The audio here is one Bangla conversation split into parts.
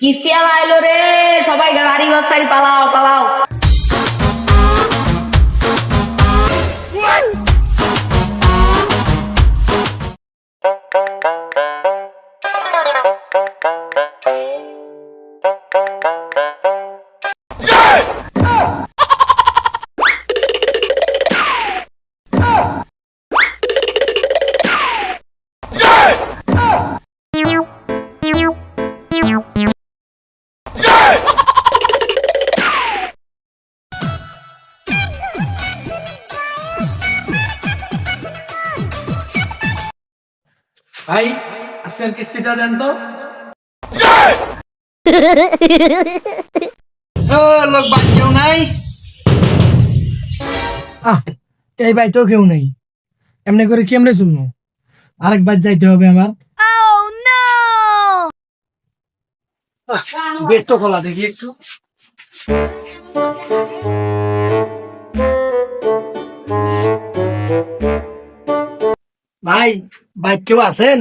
কিস্তি আলা এলো রে সবাই গাড়ি ঘর সাইড পালাও পালাও। ভাই, আজকের কিস্তিটা দেন তো। লোক বাদ কেউ নাই। এই ভাই তো কেউ নেই। এমনি করে কেমনে শুনব যাইতে হবে আমার। গেট তো দেখি একটু। ভাই ভাই কেউ আছেন?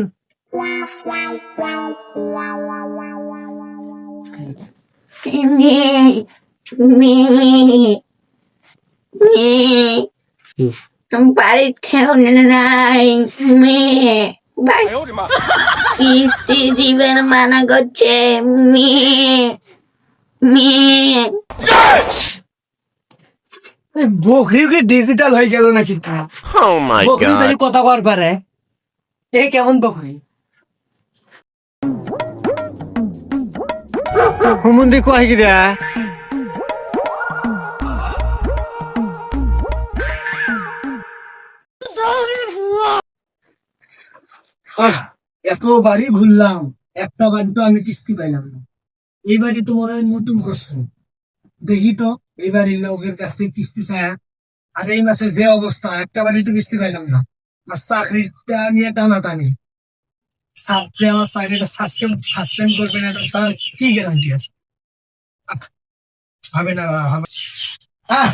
বাড়ির খেও নাই কিস্তি দিবেন মানা করছে মেয়ে মেয়ে বকরিও কি ডিজিটাল হয়ে গেল নাকি? Oh বকরি. কথা কর পারে এ কেমন বকরি? হুমুন্দি কয় কি রে আহ, এত বাড়ি ঘুরলাম একটা বাড়ি তো আমি কিস্তি পাইলাম না। এই বাড়ি তো হয় নতুন করছ। দেখি তো। এই বাড়ির লোকের কাছ থেকে কিস্তি চায় আর এই মাসে যে অবস্থা একটা বাড়ি তো কিস্তি পাইলাম না। আর চাকরিটা নিয়ে টানা টানি যে আমার চাকরিটা সাসপেন্ড সাসপেন্ড করবে না তার কি গ্যারান্টি আছে? হবে না হবে। হ্যাঁ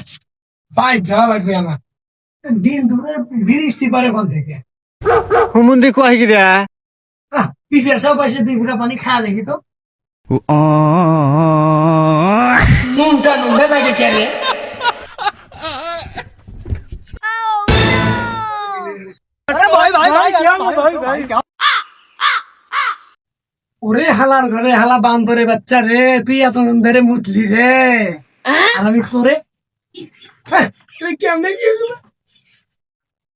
পাই যাওয়া লাগবে আমার। দিন দুপুরে বৃষ্টি পারে কোন থেকে হুমুন্দি কয় কি রে? আহ, পিছিয়ে সব পাশে দুই ফুটা পানি খাওয়া দেখি তো। নাকি ওরে হালার ঘরে হালা বান্দরে বাচ্চা রে তুই এত ধরে মুতলি রে আর আমি তোরে কেমনে কি?